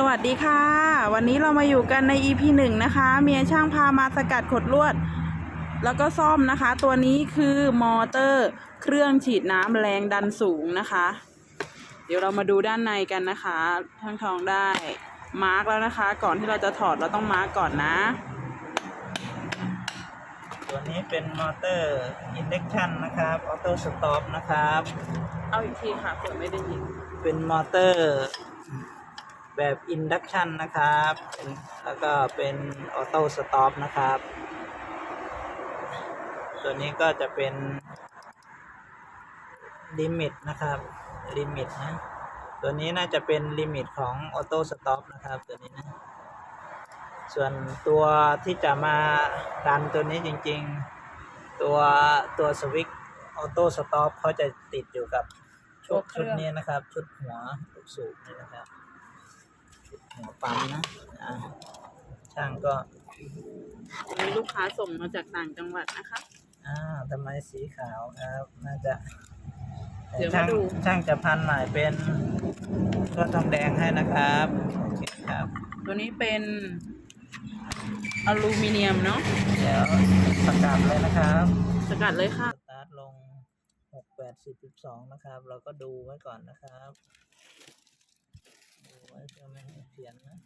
สวัสดีค่ะ วันนี้เรามาอยู่กันใน EP หนึ่งนะคะ เมียช่างพามาสกัดขดลวด แล้วก็ซ่อมนะคะ ตัวนี้คือมอเตอร์ เครื่องฉีดน้ำแรงดันสูงนะคะ เดี๋ยวเรามาดูด้านในกันนะคะทั้งทองได้มาร์กแล้วนะคะ ก่อนที่เราจะถอดเราต้องมาร์กก่อนนะ ตัวนี้เป็นมอเตอร์อินเด t ชันนะครับออโต้สต็อปนะครับ เอาอีกทีค่ะเผื่อไม่ได้ยินเป็นมอเตอร์ แบบอินดักชันนะครับ แล้วก็เป็นออโต้สต็อปนะครับ ตัวนี้ก็จะเป็นลิมิตนะครับลิมิตนะตัวนี้น่าจะเป็นลิมิตของออโต้สต็อปนะครับตัวนี้นะส่วนตัวที่จะมาดันตัวนี้จริงๆ ตัวตัวสวิตช์ออโต้สต็อปเขาจะติดอยู่กับชุดชุดนี้นะครับ ชุดหัวลูกสูบนี่นะครับ หัวปั๊มนะอ่าช่างก็วันนี้ลูกค้าส่งมาจากต่างจังหวัดนะคะ อ่าทำไมสีขาวครับ น่าจะเดี๋ยวมาช่างดู ช่างจะพันใหม่เป็นก็ทองแดงให้นะครับโอเคครับ ตัวนี้เป็นอลูมิเนียมเนาะเดี๋ยวประกาศเลยนะครับสกัดเลยค่ะ สตาร์ทลงหกแปดสิบสิบสองนะครับ เราก็ดูไว้ก่อนนะครับ ดูไว้เพื่อไม่ให้เพี้ยนนะ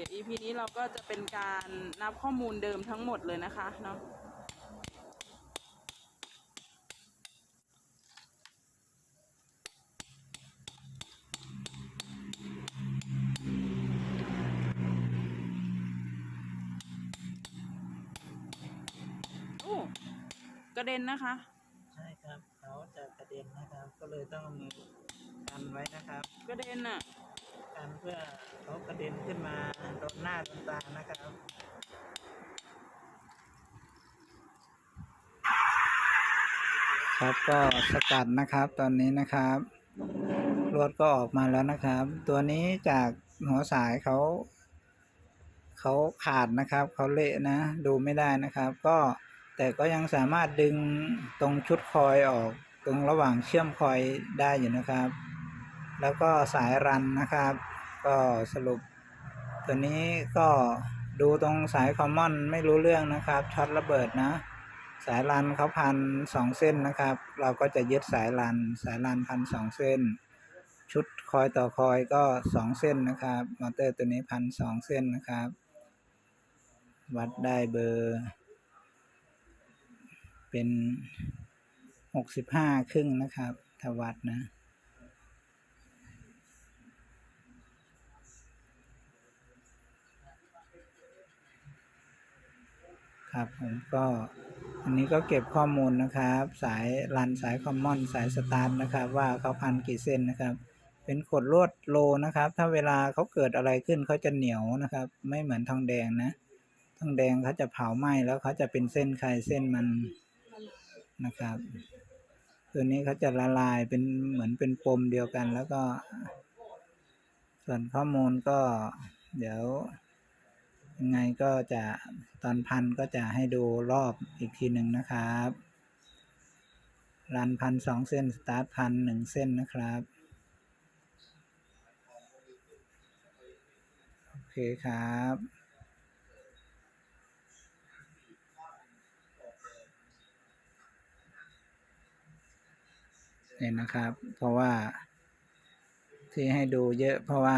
ดี๋ยว EP นี้เราก็จะเป็นการนับข้อมูลเดิมทั้งหมดเลยนะคะเนาะโอ้กระเด็นนะคะ ใช่ครับเขาจะกระเด็นนะครับ ก็เลยต้องเอามือกันไว้นะครับ กระเด็นอะกันเพื่อเขากระเด็นขึ้นมา โดนหน้าโดนตานะครับครับก็สกัดนะครับตอนนี้นะครับลวดก็ออกมาแล้วนะครับ ตัวนี้จากหัวสายเขาเขาขาดนะครับเขาเละนะ ดูไม่ได้นะครับ ก็แต่ก็ยังสามารถดึงตรงชุดคอยออกตรงระหว่างเชื่อมคอยได้อยู่นะครับ แล้วก็สายรันนะครับ ก็สรุป ตัวนี้ก็ดูตรงสายคอมมอนไม่รู้เรื่องนะครับ ช็อตระเบิดนะ สายรันเขาพันสองเส้นนะครับ เราก็จะยึดสายรัน สายรันพันสองเส้น ชุดคอยต่อคอยก็สองเส้นนะครับมอเตอร์ตัวนี้พันสองเส้นนะครับ วัดได้เบอร์ เป็นหกสิบห้าครึ่งนะครับถ้าวัดนะ ครับผมก็อันนี้ก็เก็บข้อมูลนะครับ สายรันสายคอมมอนสายสตาร์ทนะครับ ว่าเขาพันกี่เส้นนะครับ เป็นขดลวดโลนะครับ ถ้าเวลาเขาเกิดอะไรขึ้นเขาจะเหนียวนะครับ ไม่เหมือนทองแดงนะทองแดงเขาจะเผาไหม้แล้วเขาจะเป็นเส้นใครเส้นมันนะครับ ตัวนี้เขาจะละลายเป็นเหมือนเป็นปมเดียวกัน แล้วก็ ส่วนข้อมูลก็เดี๋ยว ยังไงก็จะตอนพันก็จะให้ดูรอบอีกทีหนึ่งนะครับรันพันสองเส้น สตาร์ทพันหนึ่งเส้นนะครับ โอเคครับเนี่ยนะครับ เพราะว่าที่ให้ดูเยอะเพราะว่า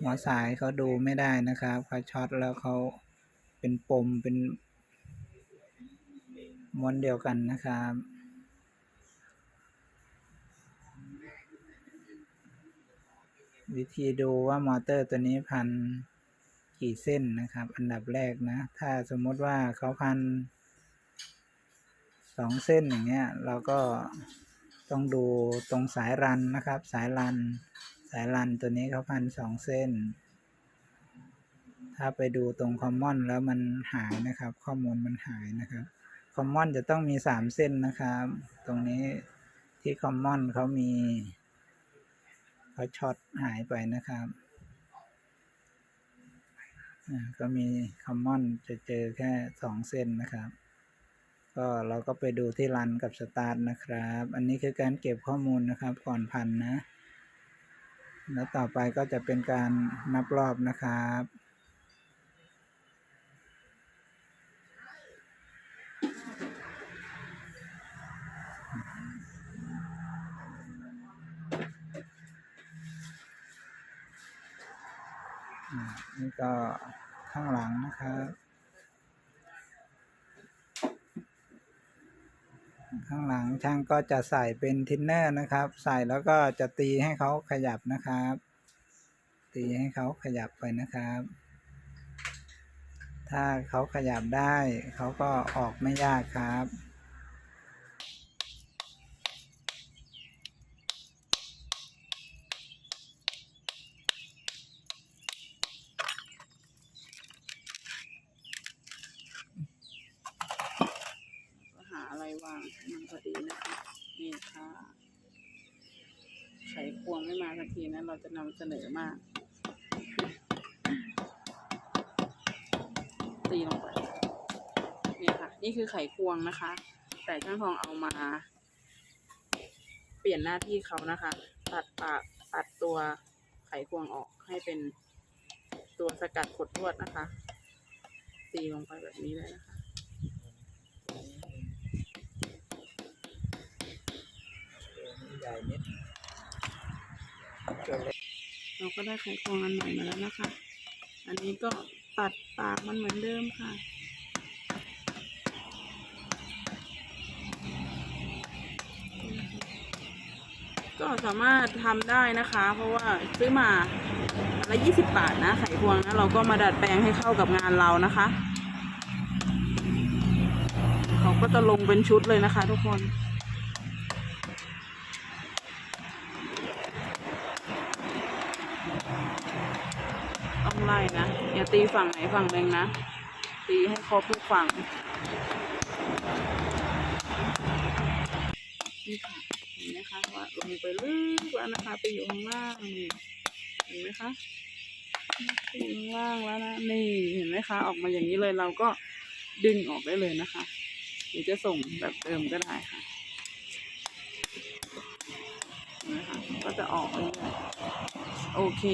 หัวสายเขาดูไม่ได้นะครับเขาช็อตแล้วเขาเป็นปมเป็นม้วนเดียวกันนะครับวิธีดูว่ามอเตอร์ตัวนี้พันกี่เส้นนะครับ อันดับแรกนะ ถ้าสมมติว่าเขาพันสองเส้นอย่างเงี้ย เราก็ต้องดูตรงสายรันนะครับ สายรัน สายรันตัวนี้เขาพันสองเส้น ถ้าไปดูตรงคอมมอนแล้วมันหายนะครับ ข้อมูลมันหายนะครับคอมมอนจะต้องมีสามเส้นนะครับ ตรงนี้ที่คอมมอนเขามีเขาช็อตหายไปนะครับก็มีคอมมอนจะเจอแค่สองเส้นนะครับก็เราก็ไปดูที่รันกับสตาร์ทนะครับ อันนี้คือการเก็บข้อมูลนะครับก่อนพันนะ แล้วต่อไปก็จะเป็นการนับรอบนะครับอ่านี่ก็ข้างหลังนะครับ ข้างหลังช่างก็จะใส่เป็นทินเนอร์นะครับ ใส่แล้วก็จะตีให้เขาขยับนะครับ ตีให้เขาขยับไปนะครับ ถ้าเขาขยับได้เขาก็ออกไม่ยากครับ ก็หาอะไรวางให้มัน พอดีนะคะนี่ค่ะไขควงไม่มาสักทีนะเราจะนำเสนอมาก ตีลงไปนี่ค่ะ นี่คือไขควงนะคะ แต่ช่างทองเอามา เปลี่ยนหน้าที่เขานะคะ ตัดปากตัดตัวไขควงออกให้เป็นตัวสกัดขดลวดนะคะ ตีลงไปแบบนี้เลยนะคะ ใหญ่นิดเราก็ได้ไขควงอันใหม่มาแล้วนะคะ อันนี้ก็ตัดปากมันเหมือนเดิมค่ะก็สามารถทำได้นะคะ เพราะว่าซื้อมาละยี่สิบบาทนะไขควงนะเราก็มาดัดแปลงให้เข้ากับงานเรานะคะ เขาก็จะลงเป็นชุดเลยนะคะทุกคน ต้องไล่นะ อย่าตีฝั่งไหนฝั่งหนึ่งนะ ตีให้ครบทุกฝั่งนี่ค่ะเห็นไหมคะว่าลงไปลึกแล้วนะคะ ไปอยู่ข้างล่างนี่เห็นไหมคะไปอยู่ข้างล่างแล้วนะนี่เห็นไหมคะ ออกมาอย่างนี้เลยเราก็ดึงออกได้เลยนะคะหรือจะส่งแบบเดิมก็ได้ค่ะเห็นไหมคะก็จะออกเลยโอเค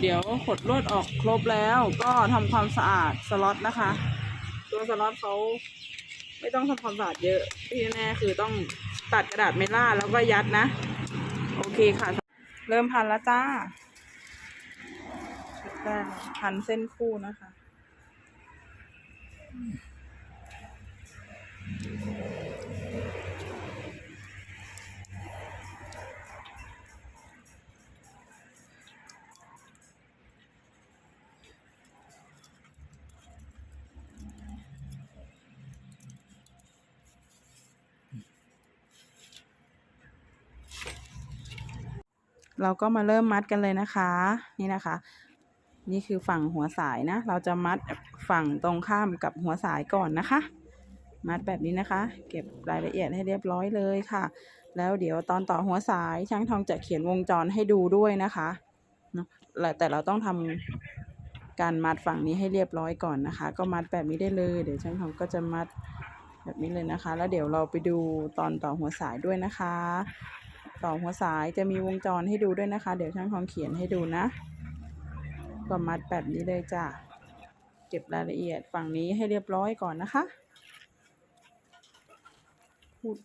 เดี๋ยวขดลวดออกครบแล้วก็ทำความสะอาดสล็อตนะคะ ตัวสล็อตเขาไม่ต้องทำความสะอาดเยอะที่แน่คือต้องตัดกระดาษเมล่าแล้วก็ยัดนะ โอเคค่ะ เริ่มพันแล้วจ้าชุดแรพันเส้นคู่นะคะ เราก็มาเริ่มมัดกันเลยนะคะ นี่นะคะ นี่คือฝั่งหัวสายนะ เราจะมัดฝั่งตรงข้ามกับหัวสายก่อนนะคะ มัดแบบนี้นะคะ เก็บรายละเอียดให้เรียบร้อยเลยค่ะ แล้วเดี๋ยวตอนต่อหัวสายช่างทองจะเขียนวงจรให้ดูด้วยนะคะเนาะแต่เราต้องทำการมัดฝั่งนี้ให้เรียบร้อยก่อนนะคะ ก็มัดแบบนี้ได้เลย เดี๋ยวช่างทองก็จะมัดแบบนี้เลยนะคะ แล้วเดี๋ยวเราไปดูตอนต่อหัวสายด้วยนะคะ ต่อหัวสายจะมีวงจรให้ดูด้วยนะคะ เดี๋ยวช่างทองเขียนให้ดูนะก็มัดแบบนี้เลยจ้ะเก็บรายละเอียดฝั่งนี้ให้เรียบร้อยก่อนนะคะพูด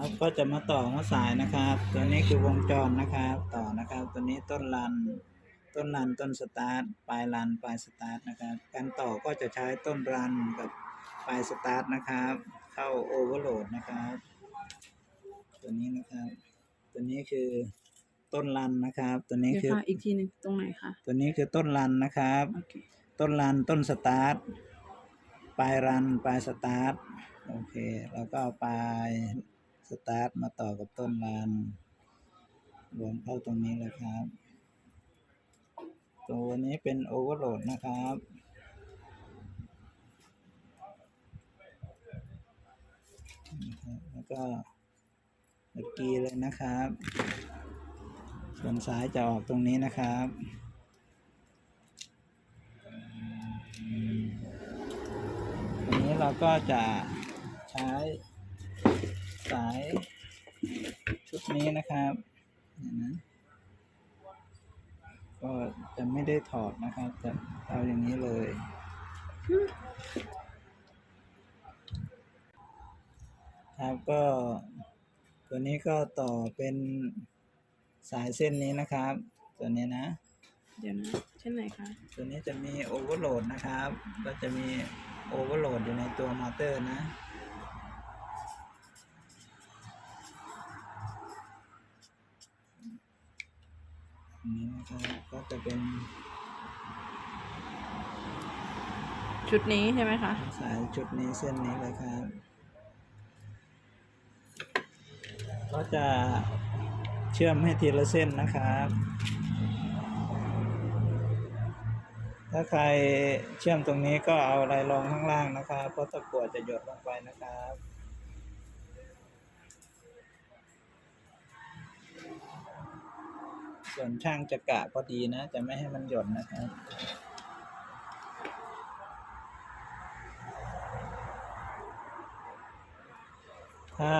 ครับ ก็จะมาต่อหัวสายนะครับ ตัวนี้คือวงจรนะครับ ต่อนะครับ ตัวนี้ต้นรัน ต้นรันต้นสตาร์ทปลายรันปลายสตาร์ทนะครับ การต่อก็จะใช้ต้นรันกับปลายสตาร์ทนะครับ เข้าโอเวอร์โหลดนะครับ ตัวนี้นะครับ ตัวนี้คือต้นรันนะครับ ตัวนี้เดี๋ยวคือ ค่ะอีกทีหนึ่งตรงไหนคะตัวนี้คือต้นรันนะครับ โอเคต้นรันต้นสตาร์ทปลายรันปลายสตาร์ทโอเค แล้วก็เอาปลาย สตาร์ทมาต่อกับต้นรันรวมเข้าตรงนี้เลยครับ ตัวนี้เป็นโอเวอร์โหลดนะครับแล้วก็เมื่อกี้เลยนะครับ ส่วนสายจะออกตรงนี้นะครับตรงนี้เราก็จะใช้ สายชุดนี้นะครับเห็นไหมก็จะไม่ได้ถอดนะครับจะเอาอย่างนี้เลย ครับก็ตัวนี้ก็ต่อเป็นสายเส้นนี้นะครับ ตัวนี้นะ เดี๋ยวนะเช่นไหนคะ ตัวนี้จะมีโอเวอร์โหลดนะครับ ก็จะมีโอเวอร์โหลดอยู่ในตัวมอเตอร์นะ นนี้นะครับก็จะเป็นชุดนี้ใช่ไหมคะ สายชุดนี้เส้นนี้เลยครับ ก็จะเชื่อมให้ทีละเส้นนะครับ ถ้าใครเชื่อมตรงนี้ก็เอาอะไรรองข้างล่างนะครับ เพราะตะกั่วจะหยดลงไปนะครับ ส่วนช่างจะกะพอดีนะ จะไม่ให้มันหยดนนะครับถ้า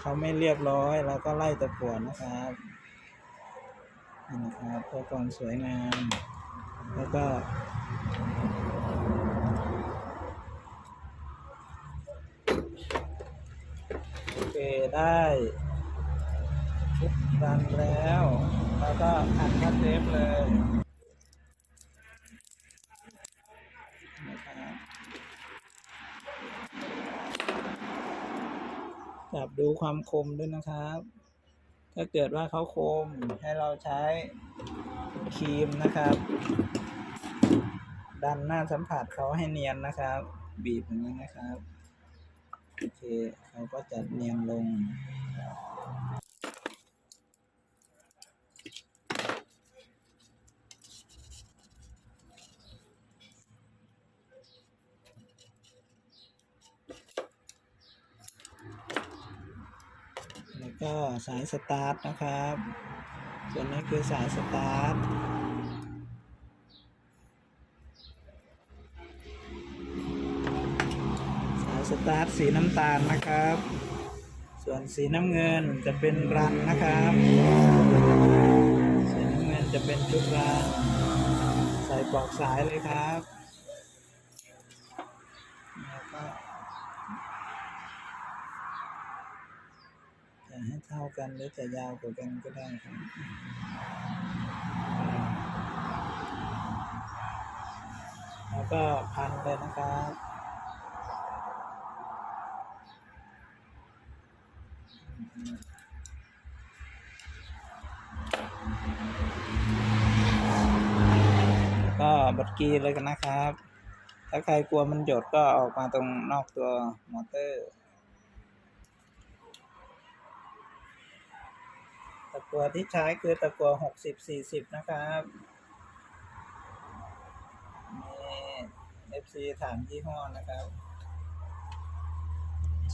เขาไม่เรียบร้อยเราก็ไล่ตะกั่วนะครับนี่นะครับเพื่อความสวยงาม แล้วก็ โอเคได้ชุดรันแล้ว แล้วก็อัดคัดเทปเลยจับดูความคมด้วยนะครับ ถ้าเกิดว่าเขาคมให้เราใช้ครีมนะครับ ดันหน้าสัมผัสเขาให้เนียนนะครับ บีบอย่างนี้นะครับ โอเคเขาก็จะเนียนลง ก็สายสตาร์ทนะครับ ส่วนนี้คือสายสตาร์ทสายสตาร์ทสีน้ำตาลนะครับ ส่วนสีน้ำเงินจะเป็นรันนะครับ สีน้ำเงินจะเป็นชุดรันใส่ปลอกสายเลยครับแล้วก็ จะให้เท่า กันหรือจะยาวกว่ากันก็ได้ครับแล้วก็พันเลยนะครับก็บัดกีเลยกันนะครับ ถ้าใครกลัวมันหยดก็ออกมาตรงนอกตัวมอเตอร์ ตะ กัวที่ใช้คือตะกัวหกสิบสี่สิบนะครับมีเอฟซีถามยี่ห้อนะครับ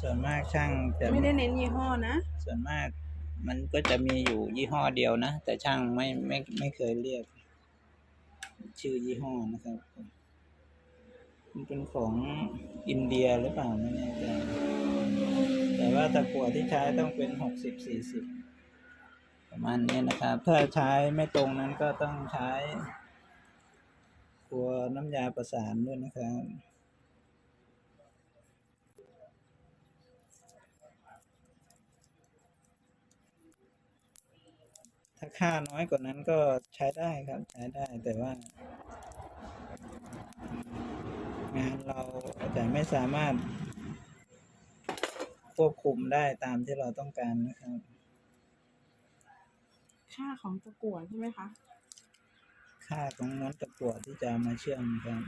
ส่วนมากช่างจะไม่ได้เน้นยี่ห้อนะ ส่วนมากมันก็จะมีอยู่ยี่ห้อเดียวนะ แต่ช่างไม่ไม่ไม่เคยเรียก ชื่อยี่ห้อนะครับ มันเป็นของอินเดียหรือเปล่าไม่แน่ใจแต่ว่าตะกั่วที่ใช้ต้องเป็นหกสิบสี่สิบ ประมาณนี้นะครับ ถ้าใช้ไม่ตรงนั้นก็ต้องใช้กลัวน้ำยาประสานด้วยนะครับถ้าค่าน้อยกว่านั้นก็ใช้ได้ครับใช้ได้แต่ว่า งานเราอาจจะไม่สามารถควบคุมได้ตามที่เราต้องการนะครับ ค่าของตะกั่วใช่ไหมคะค่าของม้วนตะกั่วที่จะมาเชื่อมครับ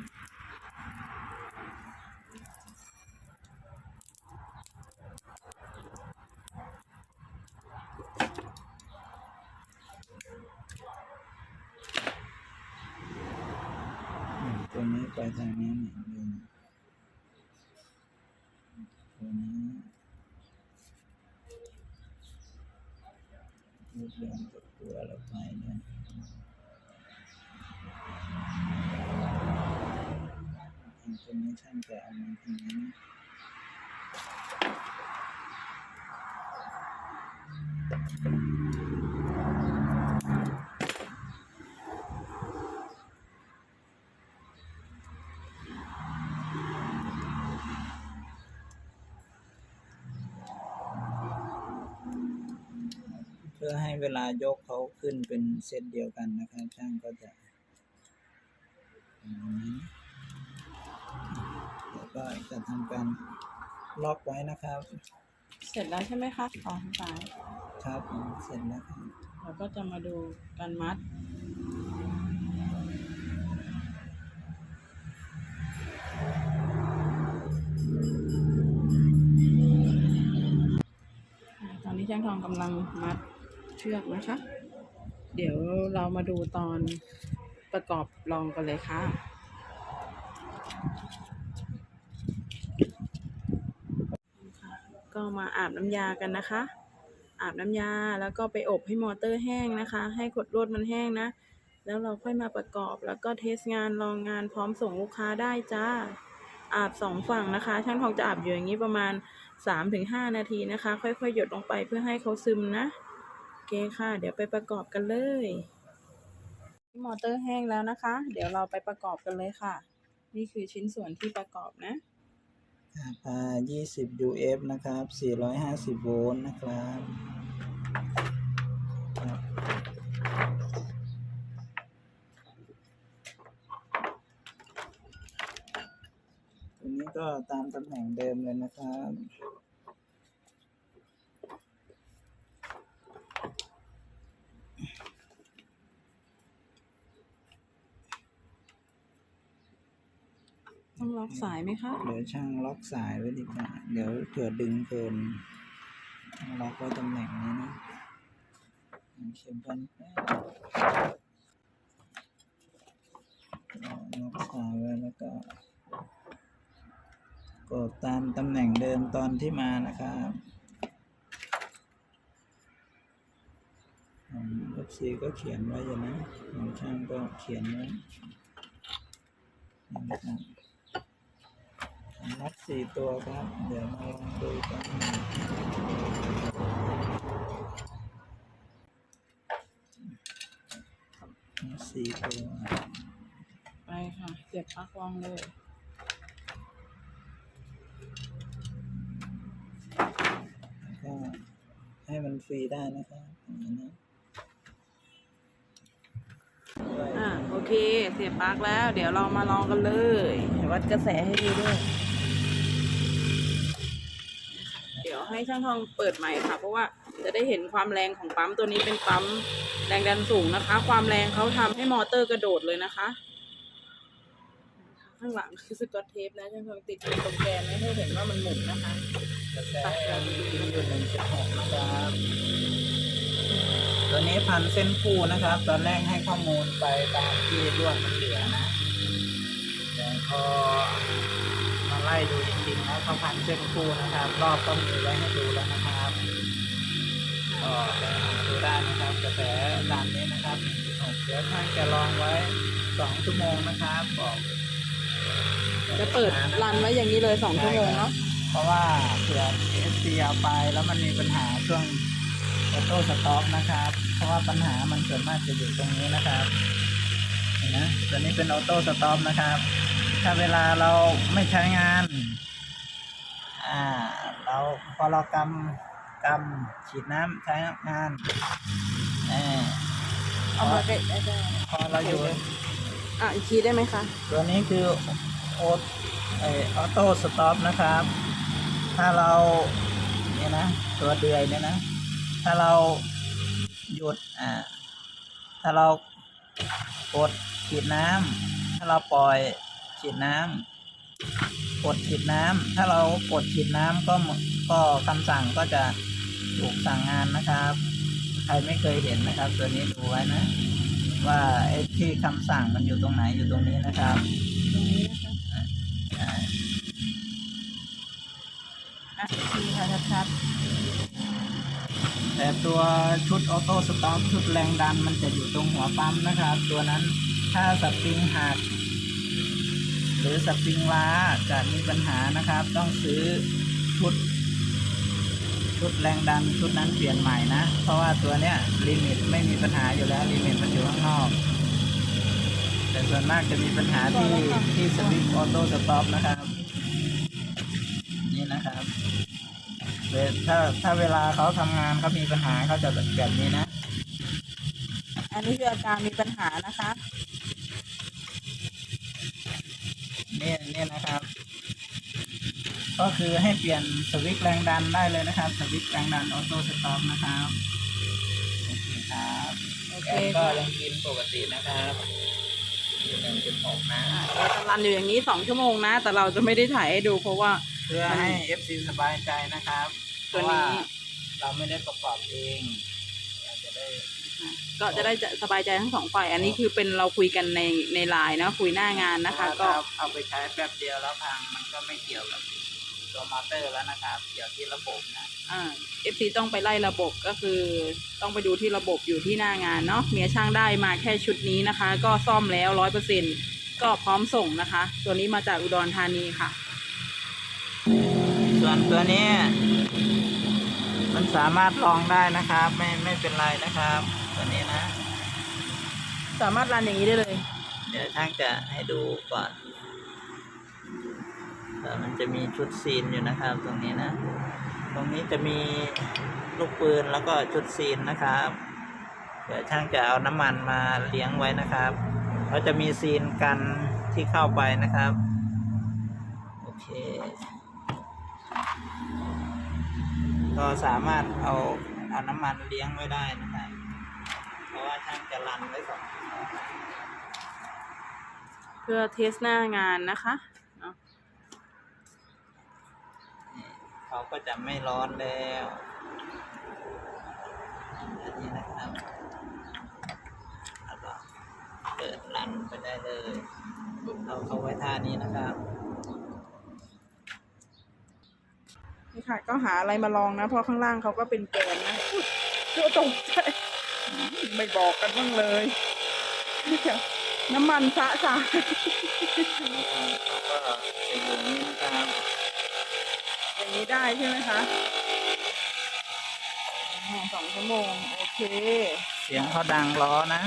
อืมตัวนี้ไปทางนี้เนี่ยลืมตัวนี้รูปเรื่องตะกั่วเราไปเนี่ยอันตัวนี้ช่างจะเอามาทางนี้ เพื่อให้เวลายกเขาขึ้นเป็นเซตเดียวกันนะครับช่างก็จะแล้วก็จะทำการล็อกไว้นะครับ เสร็จแล้วใช่ไหมคะสองสายครับเสร็จแล้วครับเราก็จะมาดูการมัดตอนนี้ช่างทองกำลังมัด เชือกนะคะ เดี๋ยวเรามาดูตอนประกอบลองกันเลยค่ะ ก็มาอาบน้ำยากันนะคะ อาบน้ำยาแล้วก็ไปอบให้มอเตอร์แห้งนะคะ ให้ขดลวดมันแห้งนะ แล้วเราค่อยมาประกอบแล้วก็เทสงานลองงานพร้อมส่งลูกค้าได้จ้าอาบสองฝั่งนะคะ ช่างทองจะอาบอยู่อย่างนี้ประมาณ 3-5 นาทีนะคะ ค่อยๆ หยดลงไปเพื่อให้เขาซึมนะ เคค่ะ เดี๋ยวไปประกอบกันเลยมอเตอร์แห้งแล้วนะคะ เดี๋ยวเราไปประกอบกันเลยค่ะ นี่คือชิ้นส่วนที่ประกอบนะพา20 UF นะครับ 450 โวลต์นะครับครับตัวนี้ก็ตามตำแหน่งเดิมเลยนะครับ ต้องล็อกสายไหมคะ เดี๋ยวช่างล็อกสายไว้ดีกว่า เดี๋ยวเผื่อดึงเกินล็อกไว้ตำแหน่งนี้นะเข็มพันล็อกสายไว้แล้วก็ กดตามตำแหน่งเดิมตอนที่มานะครับของ FC ก็เขียนไว้อยู่นะของช่างก็เขียนไว้นะครับ นัดสี่ตัวครับ เดี๋ยวมาลองดูกันสี่ตัว ไปค่ะ เสียบปลั๊กวางเลยก็ให้มันฟรีได้นะครับอย่างนี้อ่าโอเค เสียบปลั๊กแล้ว เดี๋ยวเรามาลองกันเลย วัดกระแสให้ดูด้วย เดี๋ยว ให้ช่างทองเปิดใหม่ค่ะ เพราะว่าจะได้เห็นความแรงของปั๊มตัวนี้เป็นปั๊มแรงดันสูงนะคะ ความแรงเขาทำให้มอเตอร์กระโดดเลยนะคะ ข้างหลังคือสกอตเทปนะช่างทองติดตรงแกนไม่ให้เห็นว่ามันหมุนนะคะกระแสมันอยู่หนึ่งจุดหกนะครับตัวนี้พันเส้นคู่นะครับ ตอนแรกให้ข้อมูลไปตามที่ลวดมันเหลือนะแต่พอ ไล่ดูจริงๆแล้วเขาพันเส้นคู่นะครับ รอบก็มีไว้ให้ดูแล้วนะครับก็ไปหาดูได้นะครับกระแสตามนี้นะครับ1.6เดี๋ยวท่านจะลองไว้2ชั่วโมงนะครับบอกจะเปิดรันไว้อย่างนี้เลยสองชั่วโมงเนาะเพราะว่าเผื่อ FC เอาไปแล้วมันมีปัญหาช่วงออโต้สต็อปนะครับ เพราะว่าปัญหามันส่วนมากจะอยู่ตรงนี้นะครับเห็นไหมตัวนี้เป็นออโต้สต็อปนะครับ ถ้าเวลาเราไม่ใช้งาน อ่า เราพอเรากำกำฉีดน้ำใช้งานเออเอามาใกล้ได้พอเราอยู่ อะอีกทีได้ไหมคะ ตัวนี้คือโอไอออโต้สต็อปนะครับ ถ้าเราเนี่ยนะตัวเดือยเนี่ยนะ ถ้าเราหยุดอ่าถ้าเรากดฉีดน้ำถ้าเราปล่อย ฉีดน้ำกดฉีดน้ำถ้าเรากดฉีดน้ำก็ก็คำสั่งก็จะถูกสั่งงานนะครับ ใครไม่เคยเห็นนะครับ ตัวนี้ดูไว้นะ ว่าไอ้ที่คำสั่งมันอยู่ตรงไหนอยู่ตรงนี้นะครับตรงนี้นะคะอ่าอะอีกทีค่ะชัดแต่ตัวชุดออโต้สต็อปชุดแรงดันมันจะอยู่ตรงหัวปั๊มนะครับ ตัวนั้นถ้าสปริงหัก หรือสปริงล้าจะมีปัญหานะครับ ต้องซื้อชุด ชุดแรงดันชุดนั้นเปลี่ยนใหม่นะ เพราะว่าตัวเนี้ยลิมิตไม่มีปัญหาอยู่แล้วลิมิตมันอยู่ข้างนอก แต่ส่วนมากจะมีปัญหาที่ที่สวิตช์ออโต้สต็อปนะครับ นี่นะครับถ้าถ้าเวลาเขาทำงานเขามีปัญหาเขาจะแบบนี้นะ อันนี้คืออาการมีปัญหานะคะ นี่นี่นะครับ ก็คือให้เปลี่ยนสวิตช์แรงดันได้เลยนะครับ สวิตช์แรงดันออโต้สต็อปนะครับโอเคครับโอเคแอนก็ค่ะยังกินปกตินะครับอยู่หนึ่งจุดหกนะอะเราจะรันอยู่อย่างนี้สองชั่วโมงนะ แต่เราจะไม่ได้ถ่ายให้ดูเพราะว่า เพื่อให้ FC สบายใจนะครับเพตัวราะนี้ว่าเราไม่ได้ประกอบเองเราจะได้ ก็จะได้จะสบายใจทั้งสองฝ่าย อันนี้คือเป็นเราคุยกันในในไลน์นะคุยหน้างานนะคะ ก็ถ้าเอาไปใช้แป๊บเดียวแล้วพังมันก็ไม่เกี่ยวกับตัวมอเตอร์แล้วนะครับเกี่ยวที่ระบบนะอ่า FC ต้องไปไล่ระบบก็คือ ต้องไปดูที่ระบบอยู่ที่หน้างานเนาะเมียช่างได้มาแค่ชุดนี้นะคะ ก็ซ่อมแล้วร้อยเปอร์เซ็นก็พร้อมส่งนะคะ ตัวนี้มาจากอุดรธานีค่ะ ส่วนตัวนี้ มันสามารถลองได้นะครับ ไม่ไม่เป็นไรนะครับ ตัวนี้นะ สามารถรันอย่างนี้ได้เลย เดี๋ยวช่างจะให้ดูก่อนเดี๋ยวมันจะมีชุดซีนอยู่นะครับ ตรงนี้นะ ตรงนี้จะมีลูกปืนแล้วก็ชุดซีนนะครับ เดี๋ยวช่างจะเอาน้ำมันมาเลี้ยงไว้นะครับเขาจะมีซีนกันที่เข้าไปนะครับ โอเค ก็สามารถเอาเอาน้ำมันเลี้ยงไว้ได้นะครับ เพราะว่าช่างจะรันไว้สองเพื่อเทสหน้างานนะคะเนาะเขาก็จะไม่ร้อนแล้วอันนี้นะครับแล้วก็เปิดรันไปได้เลยเอาเขาไว้ท่านี้นะครับนี่ค่ะ ก็หาอะไรมาลองนะ เพราะข้างล่างเขาก็เป็นแกนนะอุ๊ยเจ้าตกใจ ไม่บอกกันบ้างเลยนี่ค่ะน้ำมันสะสายเขาก็จะอยู่นี่นะครับอย่างนี้ได้ใช่ไหมคะอ๋อสองชั่วโมงโอเค เสียงเขาดังล้อนะ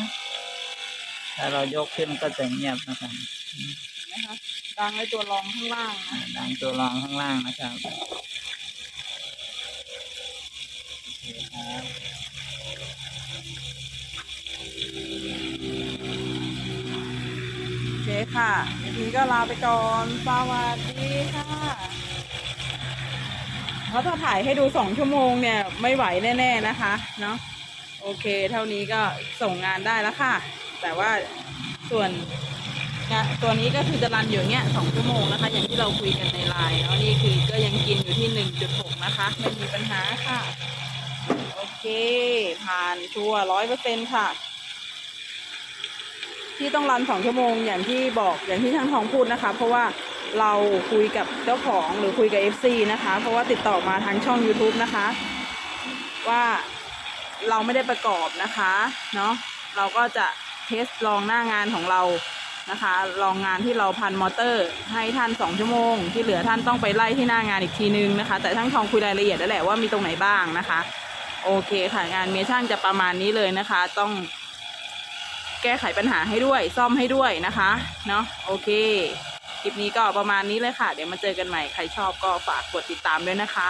ถ้าเรายกขึ้นก็จะเงียบนะครับนะคะดังไอ้ตัวรองข้างล่างนะอ่าดังตัวรองข้างล่างนะครับโอเคครับ คค่ะทีนี้ก็ลาไปก่อน สวัสดีค่ะเพราะถ้าถ่ายให้ดูสองชั่วโมงเนี่ยไม่ไหวแน่ ๆ นะคะเนาะโอเค เท่านี้ก็ส่งงานได้แล้วค่ะ แต่ว่าส่วนตัวนี้ก็คือจะรันอยู่างเงี้ยสองชั่วโมงนะคะ อย่างที่เราคุยกันในไลน์เนาะนี่คือก็ยังกินอยู่ที่หนึ่งจุดหกนะคะ ไม่มีปัญหาค่ะ โอเค ผ่านชัวร้อยเปอร์เซ็นค่ะ ที่ต้องรันสองชั่วโมงอย่างที่บอกอย่างที่ช่างทองพูดนะคะ เพราะว่าเราคุยกับเจ้าของหรือคุยกับ FC นะคะ เพราะว่าติดต่อมาทางช่อง YouTube นะคะ ว่าเราไม่ได้ประกอบนะคะเนาะเราก็จะเทสลองหน้างานของเรานะคะ ลองงานที่เราพันมอเตอร์ ให้ท่าน 2 ชั่วโมง ที่เหลือท่านต้องไปไล่ที่หน้างานอีกทีนึงนะคะ แต่ช่างทองคุยรายละเอียดแล้วแหละว่ามีตรงไหนบ้างนะคะ โอเคค่ะงานเมช่างจะประมาณนี้เลยนะคะ ต้อง แก้ไขปัญหาให้ด้วย ซ่อมให้ด้วยนะคะ เนาะโอเค คลิปนี้ก็ประมาณนี้เลยค่ะ เดี๋ยวมาเจอกันใหม่ ใครชอบก็ฝากกดติดตามด้วยนะคะ